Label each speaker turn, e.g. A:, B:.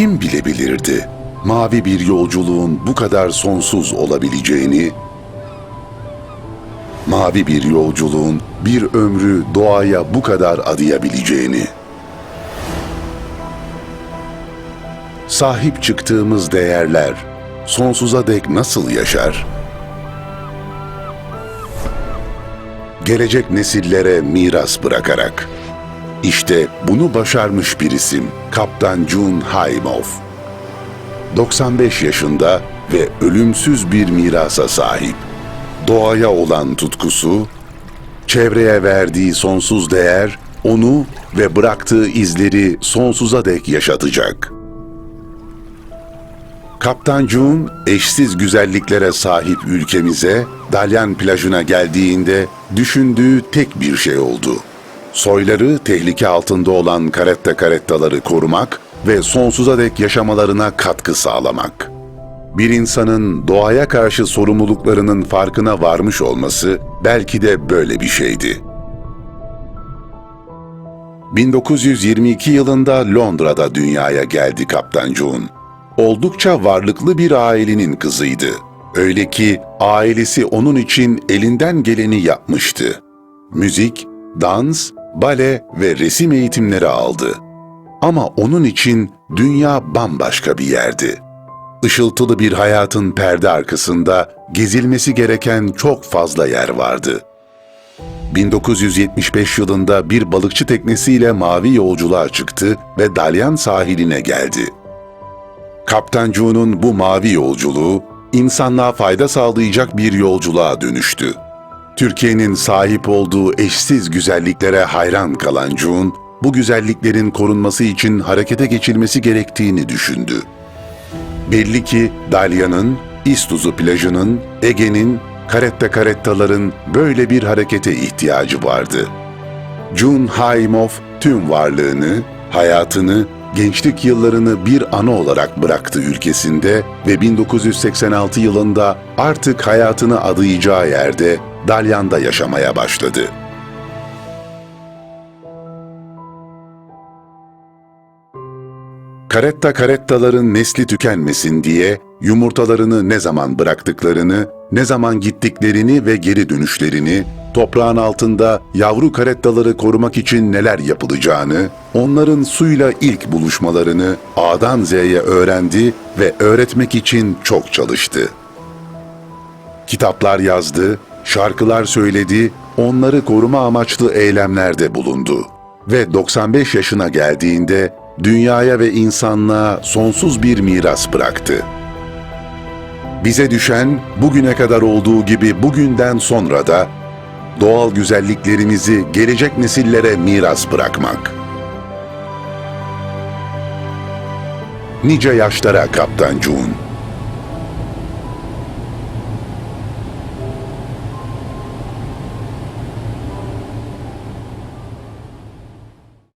A: kim bilebilirdi? Mavi bir yolculuğun bu kadar sonsuz olabileceğini, mavi bir yolculuğun bir ömrü doğaya bu kadar adayabileceğini. Sahip çıktığımız değerler sonsuza dek nasıl yaşar? Gelecek nesillere miras bırakarak. İşte bunu başarmış bir isim Kaptan Jun Haimov. 95 yaşında ve ölümsüz bir mirasa sahip. Doğaya olan tutkusu, çevreye verdiği sonsuz değer onu ve bıraktığı izleri sonsuza dek yaşatacak. Kaptan Jun eşsiz güzelliklere sahip ülkemize Dalyan plajına geldiğinde düşündüğü tek bir şey oldu. Soyları tehlike altında olan karetta karettaları korumak ve sonsuza dek yaşamalarına katkı sağlamak. Bir insanın doğaya karşı sorumluluklarının farkına varmış olması belki de böyle bir şeydi. 1922 yılında Londra'da dünyaya geldi Kaptan John. Oldukça varlıklı bir ailenin kızıydı. Öyle ki ailesi onun için elinden geleni yapmıştı. Müzik, dans, bale ve resim eğitimleri aldı. Ama onun için dünya bambaşka bir yerdi. Işıltılı bir hayatın perde arkasında gezilmesi gereken çok fazla yer vardı. 1975 yılında bir balıkçı teknesiyle mavi yolculuğa çıktı ve Dalyan sahiline geldi. Kaptan June'un bu mavi yolculuğu insanlığa fayda sağlayacak bir yolculuğa dönüştü. Türkiye'nin sahip olduğu eşsiz güzelliklere hayran kalan June, bu güzelliklerin korunması için harekete geçilmesi gerektiğini düşündü. Belli ki Dalya'nın, İstuzu plajının, Ege'nin, karetta karettaların böyle bir harekete ihtiyacı vardı. Jun Haimov tüm varlığını, hayatını, gençlik yıllarını bir anı olarak bıraktı ülkesinde ve 1986 yılında artık hayatını adayacağı yerde Dalyan'da yaşamaya başladı. Karetta karettaların nesli tükenmesin diye yumurtalarını ne zaman bıraktıklarını, ne zaman gittiklerini ve geri dönüşlerini, toprağın altında yavru karettaları korumak için neler yapılacağını, onların suyla ilk buluşmalarını A'dan Z'ye öğrendi ve öğretmek için çok çalıştı. Kitaplar yazdı, şarkılar söyledi, onları koruma amaçlı eylemlerde bulundu. Ve 95 yaşına geldiğinde dünyaya ve insanlığa sonsuz bir miras bıraktı. Bize düşen bugüne kadar olduğu gibi bugünden sonra da doğal güzelliklerimizi gelecek nesillere miras bırakmak. Nice yaşlara Kaptan June.